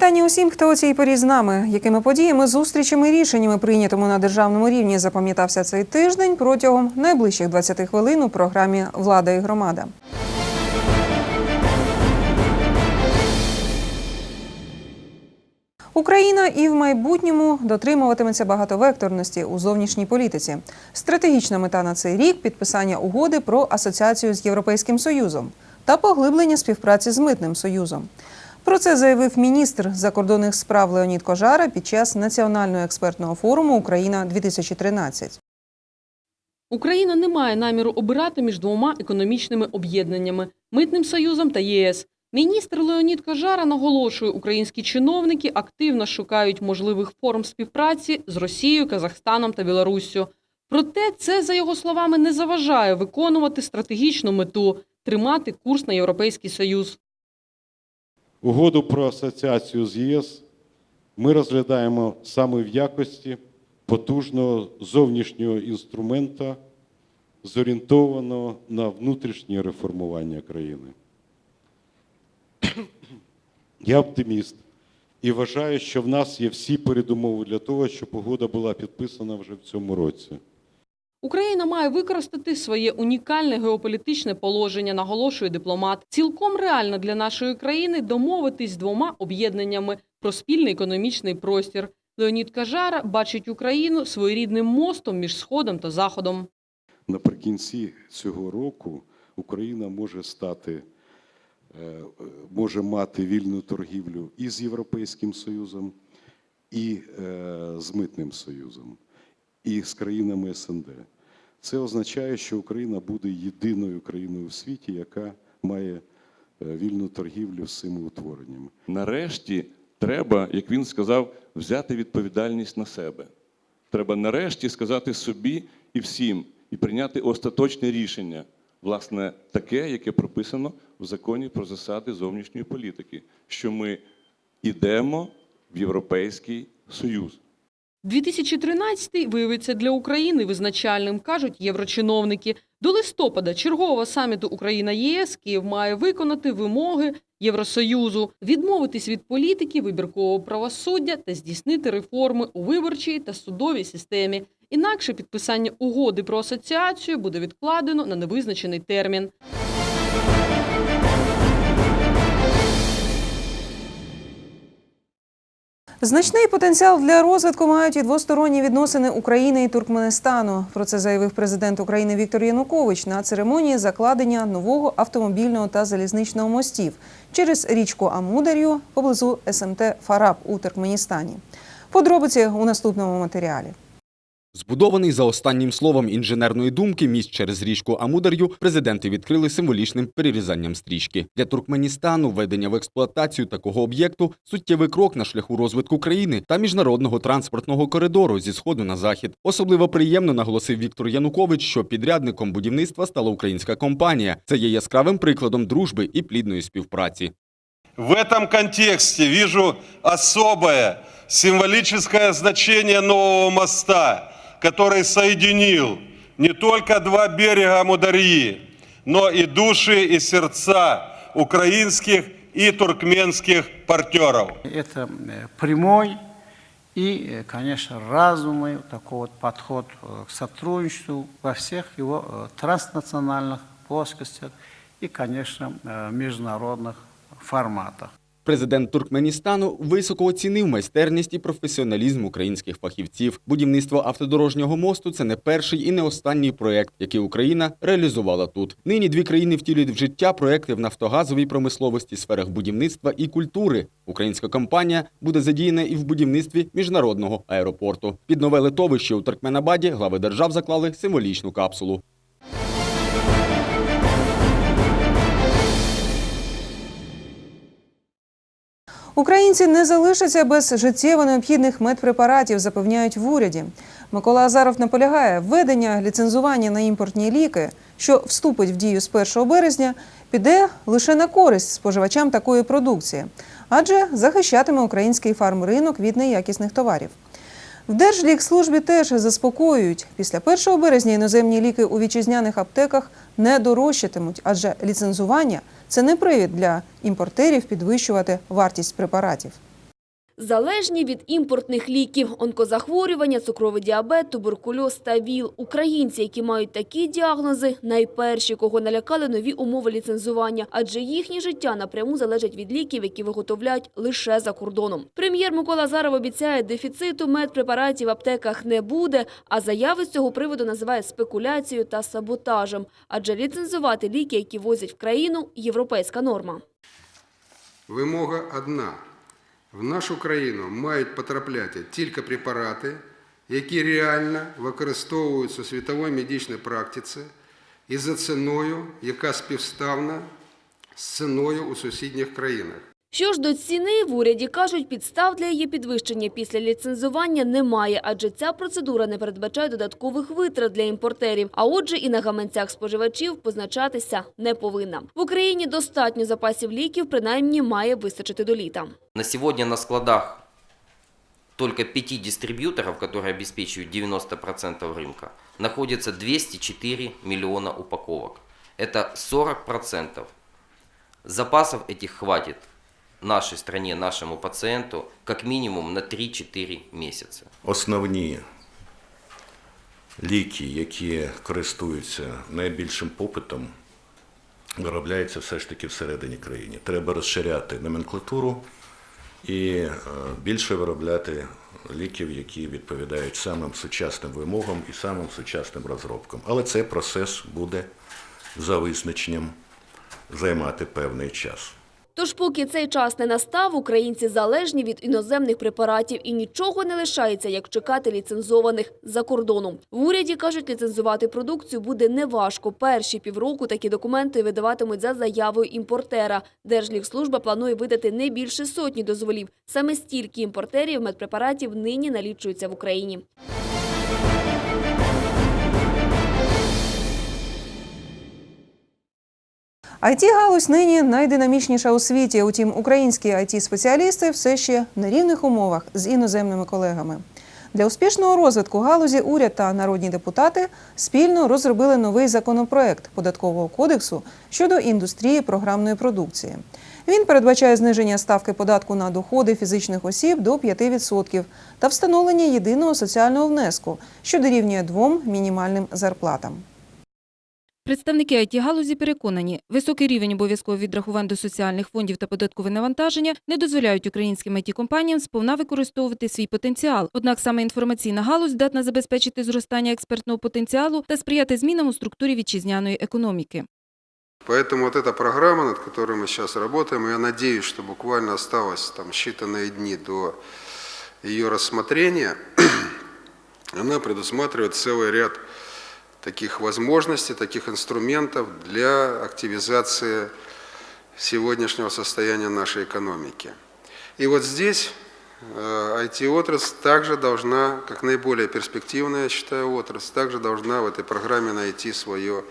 вітання усім, хто у цій порі з нами. Якими подіями, зустрічами і рішеннями, прийнятими на державному рівні, запам'ятався цей тиждень протягом найближчих 20 хвилин у програмі Влада і громада. Україна і в майбутньому дотримуватиметься багатовекторності у зовнішній політиці. Стратегічна мета на цей рік підписання угоди про асоціацію з Європейським Союзом та поглиблення співпраці з митним союзом. Про це заявив міністр закордонних справ Леонід Кожара під час національного експертного форуму Україна 2013 Україна не має наміру обирати між двома економічними об'єднаннями митним союзом та ЄС. Міністр Леонід Кожара наголошує, українські чиновники активно шукають можливих форм співпраці з Росією, Казахстаном та Білоруссю. Проте це, за його словами, не заважає виконувати стратегічну мету тримати курс на Європейський Союз. Угоду про асоціацію з ЄС ми розглядаємо саме в якості потужного зовнішнього інструмента, зорієнтованого на внутрішнє реформування країни. Я оптиміст і вважаю, що в нас є всі передумови для того, щоб угода була підписана вже в цьому році. Україна має використати своє унікальне геополітичне положення, наголошує дипломат. Цілком реально для нашої країни домовитись двома об'єднаннями про спільний економічний простір. Леонід Кажара бачить Україну своєрідним мостом між сходом та заходом. Наприкінці цього року Україна може стати, е, може мати вільну торгівлю і з Європейським Союзом, і е, з Митним Союзом, і з країнами СНД. Це означає, що Україна буде єдиною країною в світі, яка має е, вільну торгівлю з цими утвореннями. Нарешті треба, як він сказав, взяти відповідальність на себе. Треба нарешті сказати собі і всім, і прийняти остаточне рішення, власне, таке, яке прописано в законі про засади зовнішньої політики, що ми йдемо в Європейський Союз. 2013 виявиться для України визначальним, кажуть єврочиновники. До листопада чергового саміту Україна-ЄС Київ має виконати вимоги Євросоюзу, відмовитись від політики вибіркового правосуддя та здійснити реформи у виборчій та судовій системі. Інакше підписання угоди про асоціацію буде відкладено на невизначений термін. Значний потенціал для розвитку мають і двосторонні відносини України і Туркменистану. Про це заявив президент України Віктор Янукович на церемонії закладення нового автомобільного та залізничного мостів через річку Амудар'ю поблизу СМТ Фараб у Туркменістані. Подробиці у наступному матеріалі. Збудований за останнім словом інженерної думки міст через річку Амудар'ю президенти відкрили символічним перерізанням стрічки. Для Туркменістану введення в експлуатацію такого об'єкту суттєвий крок на шляху розвитку країни та міжнародного транспортного коридору зі сходу на захід. Особливо приємно наголосив Віктор Янукович, що підрядником будівництва стала українська компанія. Це є яскравим прикладом дружби і плідної співпраці. В этом контексте вижу особое символическое значение нового моста, который соединил не только два берега Мударьи, но и души и сердца украинских и туркменских партнеров. Это э, прямой и, э, конечно, разумный такой вот подход э, к сотрудничеству во всех его транснациональных плоскостях и, конечно, международных форматах. Президент Туркменістану високо оцінив майстерність і професіоналізм українських фахівців. Будівництво автодорожнього мосту це не перший і не останній проект, який Україна реалізувала тут. Нині дві країни втілюють в життя проекти в нафтогазовій промисловості, сферах будівництва і культури. Українська компанія буде задіяна і в будівництві міжнародного аеропорту. Під нове литовище у Туркменабаді глави держав заклали символічну капсулу. Українці не залишаться без життєво необхідних медпрепаратів, запевняють в уряді. Микола Азаров наполягає, введення ліцензування на імпортні ліки, що вступить в дію з 1 березня, піде лише на користь споживачам такої продукції, адже захищатиме український фармринок від неякісних товарів. В Держлікслужбі теж заспокоюють. Після 1 березня іноземні ліки у вітчизняних аптеках не дорожчатимуть, адже ліцензування це не привід для імпортерів підвищувати вартість препаратів. Залежні від імпортних ліків, онкозахворювання, цукровий діабет, туберкульоз та ВІЛ. Українці, які мають такі діагнози, найперші, кого налякали нові умови ліцензування, адже їхнє життя напряму залежить від ліків, які виготовляють лише за кордоном. Прем'єр Микола Азаров обіцяє, дефіциту медпрепаратів в аптеках не буде, а заяви з цього приводу називає спекуляцією та саботажем, адже ліцензувати ліки, які возять в країну – європейська норма. Вимога одна. В нашу країну мають потрапляти тільки препарати, які реально використовуються у світовій медичній практиці і за ціною, яка співставна з ціною у сусідніх країнах. Що ж до ціни, в уряді кажуть, підстав для її підвищення після ліцензування немає, адже ця процедура не передбачає додаткових витрат для імпортерів, а отже і на гаманцях споживачів позначатися не повинна. В Україні достатньо запасів ліків, принаймні має вистачити до літа. На сегодня на складах только пяти дистрибьюторов, которые обеспечивают 90% рынка, находится 204 миллиона упаковок. Это 40%. Запасов этих хватит нашей стране, нашему пациенту, как минимум на 3-4 месяца. Основні ліки, які користуються найбільшим попитом, виробляються все ж таки всередині країни. Треба розширяти номенклатуру і е, більше виробляти ліків, які відповідають самим сучасним вимогам і самим сучасним розробкам. Але цей процес буде за визначенням займати певний час. Тож поки цей час не настав, українці залежні від іноземних препаратів і нічого не лишається, як чекати ліцензованих за кордоном. В уряді кажуть, ліцензувати продукцію буде неважко. Перші півроку такі документи видаватимуть за заявою імпортера. Держлікслужба планує видати не більше сотні дозволів. Саме стільки імпортерів медпрепаратів нині налічується в Україні. IT-галузь нині найдинамічніша у світі. Утім, українські IT-спеціалісти все ще на рівних умовах з іноземними колегами. Для успішного розвитку галузі уряд та народні депутати спільно розробили новий законопроект податкового кодексу щодо індустрії програмної продукції. Він передбачає зниження ставки податку на доходи фізичних осіб до 5% та встановлення єдиного соціального внеску, що дорівнює двом мінімальним зарплатам. Представники IT-галузі переконані, високий рівень обов'язкового відрахувань до соціальних фондів та податкове навантаження не дозволяють українським IT-компаніям сповна використовувати свій потенціал. Однак саме інформаційна галузь здатна забезпечити зростання експертного потенціалу та сприяти змінам у структурі вітчизняної економіки. Поэтому вот эта программа, над которой мы сейчас работаем, я надеюсь, что буквально осталось там считанные дни до ее рассмотрения, она предусматривает целый ряд таких возможностей, таких инструментов для активизации сегодняшнего состояния нашей экономики. И вот здесь э, IT-отрасль также должна, как наиболее перспективная, я считаю, отрасль, также должна в этой программе найти свое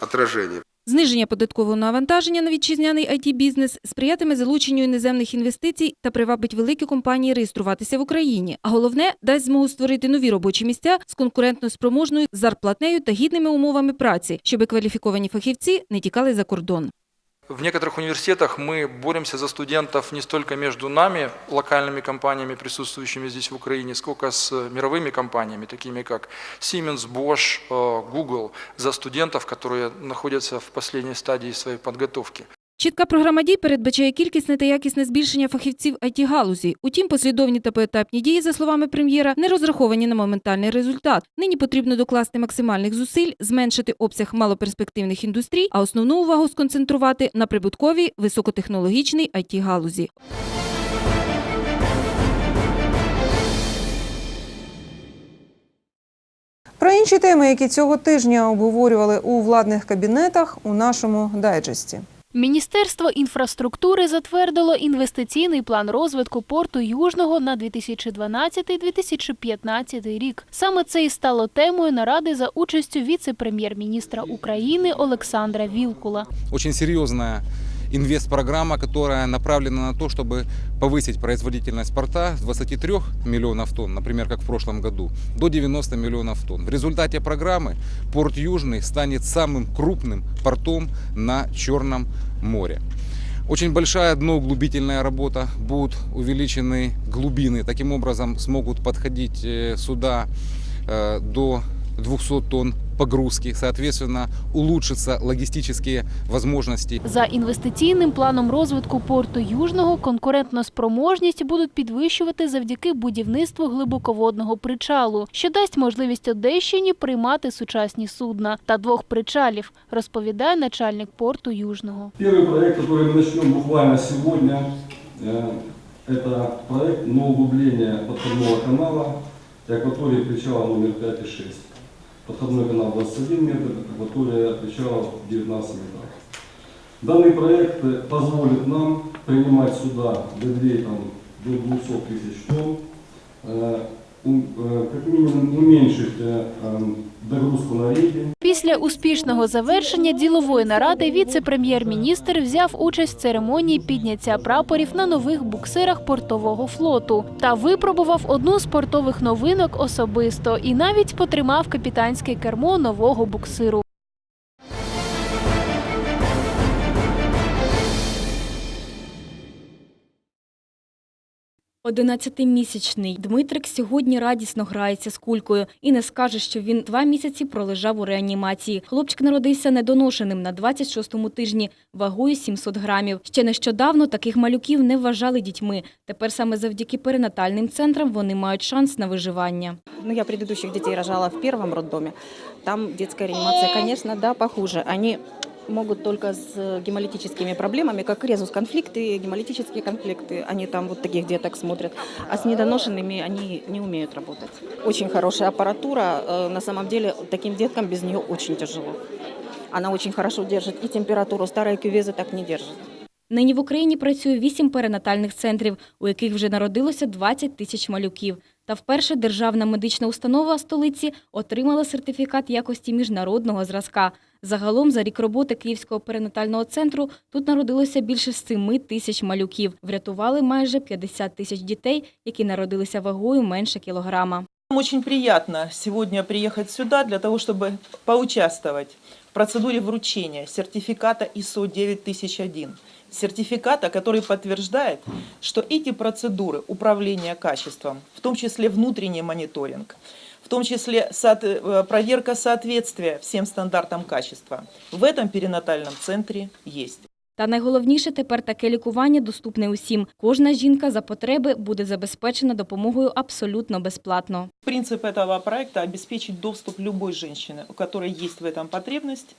отражение. Зниження податкового навантаження на вітчизняний IT-бізнес сприятиме залученню іноземних інвестицій та привабить великі компанії реєструватися в Україні. А головне, дасть змогу створити нові робочі місця з конкурентно спроможною зарплатнею та гідними умовами праці, щоб кваліфіковані фахівці не тікали за кордон. В некоторых университетах мы боремся за студентов не столько между нами, локальными компаниями, присутствующими здесь в Украине, сколько с мировыми компаниями, такими как Siemens, Bosch, э, Google, за студентов, которые находятся в последней стадии своей подготовки. Чітка програма дій передбачає кількісне та якісне збільшення фахівців IT-галузі. Утім, послідовні та поетапні дії, за словами прем'єра, не розраховані на моментальний результат. Нині потрібно докласти максимальних зусиль, зменшити обсяг малоперспективних індустрій, а основну увагу сконцентрувати на прибутковій високотехнологічній IT-галузі. Про інші теми, які цього тижня обговорювали у владних кабінетах, у нашому дайджесті. Міністерство інфраструктури затвердило інвестиційний план розвитку порту Южного на 2012-2015 рік. Саме це і стало темою наради за участю віце-прем'єр-міністра України Олександра Вілкула. Очень серьезная инвестпрограмма, которая направлена на то, чтобы повысить производительность порта с 23 миллионов тонн, например, как в прошлом году, до 90 миллионов тонн. В результате программы порт Южный станет самым крупным портом на Черном море. Очень большая дноуглубительная работа, будут увеличены глубины. Таким образом смогут подходить э, суда э, до 200 тонн погрузки. Соответственно, улучшатся логистические возможности. За інвестиційним планом розвитку порту Южного конкурентну спроможність будуть підвищувати завдяки будівництву глибоководного причалу, що дасть можливість Одещині приймати сучасні судна та двох причалів, розповідає начальник порту Южного. Первый проект, который мы начнем буквально сегодня, э, это проект на углубление подходного канала и акватории причала номер 5 и 6. Подходной канал 21 метр, акватория причала 19 метров. Данный проект э, позволит нам принимать сюда длей там, до 200 тысяч тонн, э, как минимум уменьшить э, э, догрузку на реки, Після успішного завершення ділової наради віце-прем'єр-міністр взяв участь в церемонії підняття прапорів на нових буксирах портового флоту та випробував одну з портових новинок особисто і навіть потримав капітанське кермо нового буксиру. Одинадцятимісячний Дмитрик сьогодні радісно грається з кулькою і не скаже, що він два місяці пролежав у реанімації. Хлопчик народився недоношеним на 26-му тижні, вагою 700 грамів. Ще нещодавно таких малюків не вважали дітьми. Тепер саме завдяки перинатальним центрам вони мають шанс на виживання. Ну, я предыдущих детей рожала в первом роддоме. Там детская реанимация, конечно, да, похуже. Они могут только с гемолитическими проблемами, как резус-конфликты, гемолитические конфликты. Они там вот таких деток смотрят. А с недоношенными они не умеют работать. Очень хорошая аппаратура. Э, На самом деле таким деткам без нее очень тяжело. Она очень хорошо держит и температуру. Старые кювезы так не держат. Нині в Україні працює вісім перинатальних центрів, у яких вже народилося 20 тисяч малюків. Та вперше державна медична установа столиці отримала сертифікат якості міжнародного зразка. Загалом за рік роботи Київського перинатального центру тут народилося більше 7 тисяч малюків. Врятували майже 50 тисяч дітей, які народилися вагою менше кілограма. Нам очень приятно сегодня приехать сюда для того, чтобы поучаствовать в процедуре вручения сертификата ISO 9001. Сертификата, который подтверждает, что эти процедуры управления качеством, в том числе внутренний мониторинг, в том числе соот- э, проверка соответствия всем стандартам качества, в этом перинатальном центре есть. Та найголовніше тепер таке лікування доступне усім. Кожна жінка за потреби буде забезпечена допомогою абсолютно безплатно. Принцип этого проекта – обеспечить доступ любой женщины, у которой есть в этом потребность.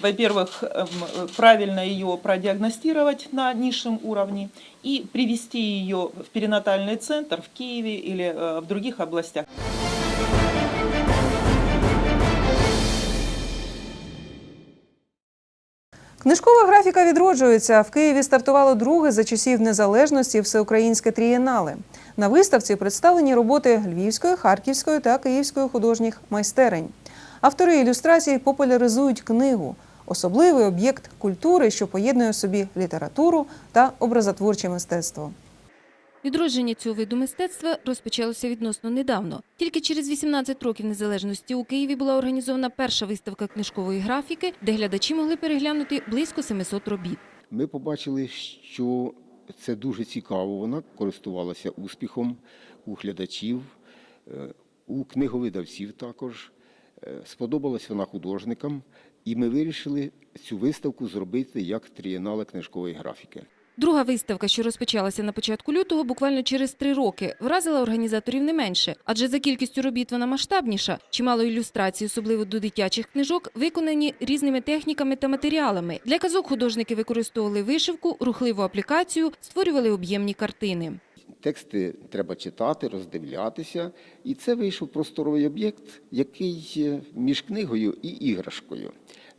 Во-первых, эм, э, правильно ее продиагностировать на низшем уровне и привести ее в перинатальный центр в Киеве или э, в других областях. Книжкова графіка відроджується. В Києві стартувало друге за часів незалежності всеукраїнське трієнале. На виставці представлені роботи Львівської, Харківської та Київської художніх майстерень. Автори ілюстрацій популяризують книгу особливий об'єкт культури, що поєднує в собі літературу та образотворче мистецтво. Відродження цього виду мистецтва розпочалося відносно недавно. Тільки через 18 років незалежності у Києві була організована перша виставка книжкової графіки, де глядачі могли переглянути близько 700 робіт. Ми побачили, що це дуже цікаво. Вона користувалася успіхом у глядачів, е, у книговидавців також. Е, Сподобалась вона художникам, і ми вирішили цю виставку зробити як трієнале книжкової графіки. Друга виставка, що розпочалася на початку лютого, буквально через три роки, вразила організаторів не менше, адже за кількістю робіт вона масштабніша. Чимало ілюстрацій, особливо до дитячих книжок, виконані різними техніками та матеріалами. Для казок художники використовували вишивку, рухливу аплікацію, створювали об'ємні картини. Тексти треба читати, роздивлятися, і це вийшов просторовий об'єкт, який між книгою і іграшкою.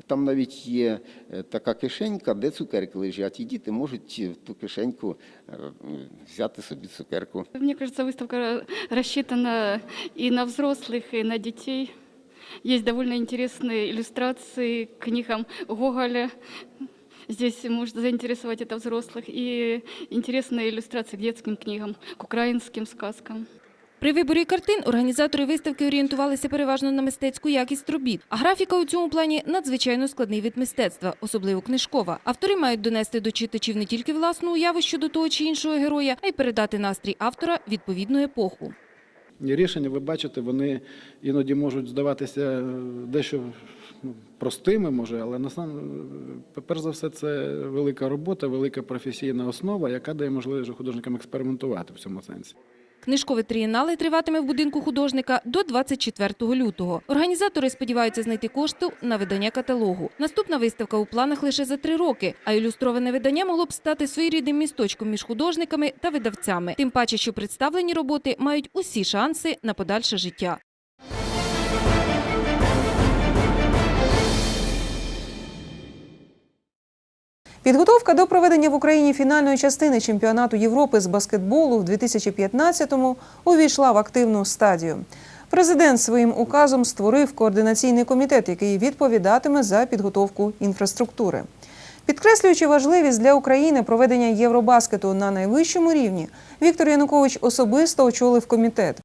Там навіть є е, така кишенька, де цукерки лежать, і діти можуть в ту кишеньку е, взяти собі цукерку. Мне кажется, выставка рассчитана и на взрослых, и на детей. Есть довольно интересные иллюстрации к книгам Гоголя. Здесь может заинтересовать это взрослых. И интересные иллюстрации к детским книгам, к украинским сказкам. При виборі картин організатори виставки орієнтувалися переважно на мистецьку якість робіт. А графіка у цьому плані надзвичайно складний від мистецтва, особливо книжкова. Автори мають донести до читачів не тільки власну уяву щодо того чи іншого героя, а й передати настрій автора відповідну епоху. Рішення, ви бачите, вони іноді можуть здаватися е, дещо ну, простими, може, але насам, е, перш за все, це велика робота, велика професійна основа, яка дає можливість художникам експериментувати в цьому сенсі. Книжкове трієнале триватиме в будинку художника до 24 лютого. Організатори сподіваються знайти кошти на видання каталогу. Наступна виставка у планах лише за три роки, а ілюстроване видання могло б стати своєрідним місточком між художниками та видавцями. Тим паче, що представлені роботи мають усі шанси на подальше життя. Підготовка до проведення в Україні фінальної частини чемпіонату Європи з баскетболу в 2015-му увійшла в активну стадію. Президент своїм указом створив координаційний комітет, який відповідатиме за підготовку інфраструктури. Підкреслюючи важливість для України проведення Євробаскету на найвищому рівні, Віктор Янукович особисто очолив комітет.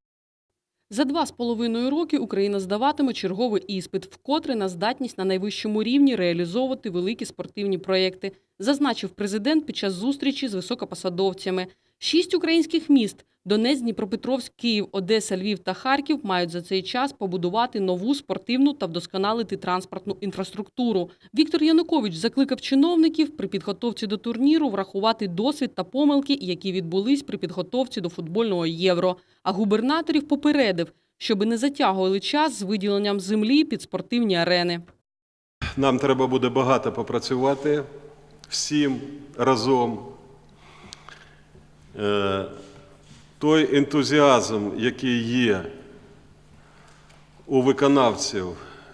За два з половиною роки Україна здаватиме черговий іспит, вкотре на здатність на найвищому рівні реалізовувати великі спортивні проєкти, зазначив президент під час зустрічі з високопосадовцями. Шість українських міст Донець, Дніпропетровськ, Київ, Одеса, Львів та Харків мають за цей час побудувати нову спортивну та вдосконалити транспортну інфраструктуру. Віктор Янукович закликав чиновників при підготовці до турніру врахувати досвід та помилки, які відбулись при підготовці до футбольного євро. А губернаторів попередив, щоби не затягували час з виділенням землі під спортивні арени. Нам треба буде багато попрацювати всім разом. Е, Той ентузіазм, який є у виконавців,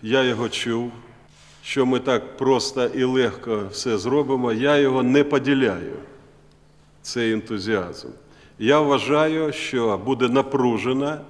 я його чув, що ми так просто і легко все зробимо, я його не поділяю, цей ентузіазм. Я вважаю, що буде напружена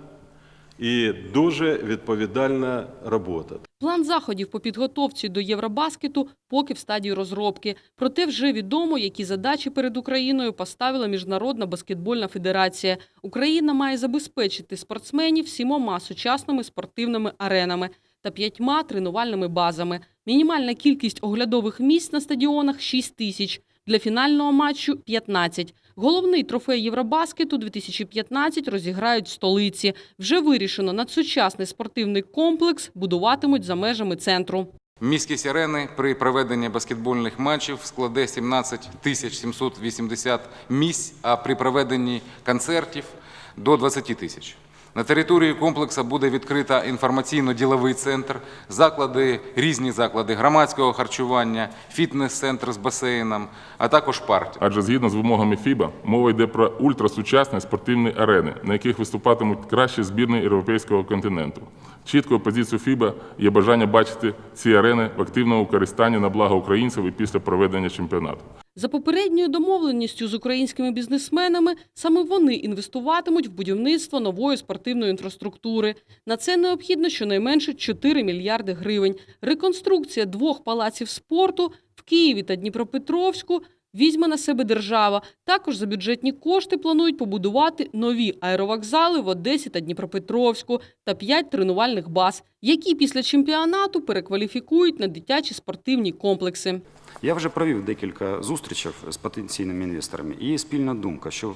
і дуже відповідальна робота. План заходів по підготовці до Євробаскету поки в стадії розробки. Проте вже відомо, які задачі перед Україною поставила Міжнародна баскетбольна федерація. Україна має забезпечити спортсменів сімома сучасними спортивними аренами та п'ятьма тренувальними базами. Мінімальна кількість оглядових місць на стадіонах 6 тисяч. Для фінального матчу 15. Головний трофей Євробаскету 2015 розіграють в столиці. Вже вирішено, надсучасний спортивний комплекс будуватимуть за межами центру. Міськість арени при проведенні баскетбольних матчів складе 17 тисяч 780 місць, а при проведенні концертів – до 20 тисяч. На території комплексу буде відкрита інформаційно-діловий центр, заклади, різні заклади громадського харчування, фітнес-центр з басейном, а також парк. Адже згідно з вимогами ФІБА, мова йде про ультрасучасні спортивні арени, на яких виступатимуть кращі збірні європейського континенту. Чіткою позицією ФІБА є бажання бачити ці арени в активному використанні на благо українців і після проведення чемпіонату. За попередньою домовленістю з українськими бізнесменами, саме вони інвестуватимуть в будівництво нової спортивної інфраструктури. На це необхідно щонайменше 4 мільярди гривень. Реконструкція двох палаців спорту в Києві та Дніпропетровську візьме на себе держава. Також за бюджетні кошти планують побудувати нові аеровокзали в Одесі та Дніпропетровську та 5 тренувальних баз, які після чемпіонату перекваліфікують на дитячі спортивні комплекси. Я вже провів декілька зустрічей з потенційними інвесторами. І є спільна думка, що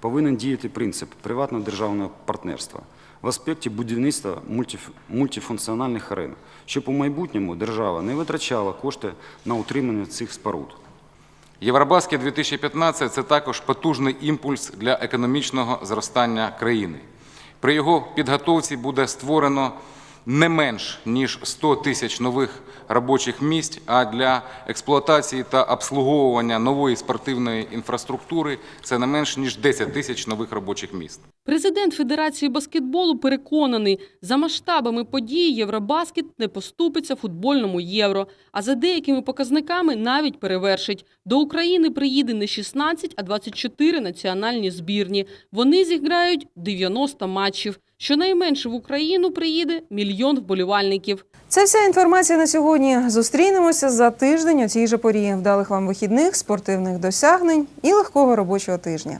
повинен діяти принцип приватно-державного партнерства в аспекті будівництва мультиф- мультифункціональних арен, щоб у майбутньому держава не витрачала кошти на утримання цих споруд. Євробаскет 2015 – це також потужний імпульс для економічного зростання країни. При його підготовці буде створено не менш ніж 100 тисяч нових робочих місць, а для експлуатації та обслуговування нової спортивної інфраструктури це не менш ніж 10 тисяч нових робочих місць. Президент Федерації баскетболу переконаний, за масштабами подій Євробаскет не поступиться футбольному євро, а за деякими показниками навіть перевершить. До України приїде не 16, а 24 національні збірні. Вони зіграють 90 матчів. Щонайменше в Україну приїде мільйон вболівальників. Це вся інформація на сьогодні. Зустрінемося за тиждень у цій же порі. Вдалих вам вихідних, спортивних досягнень і легкого робочого тижня.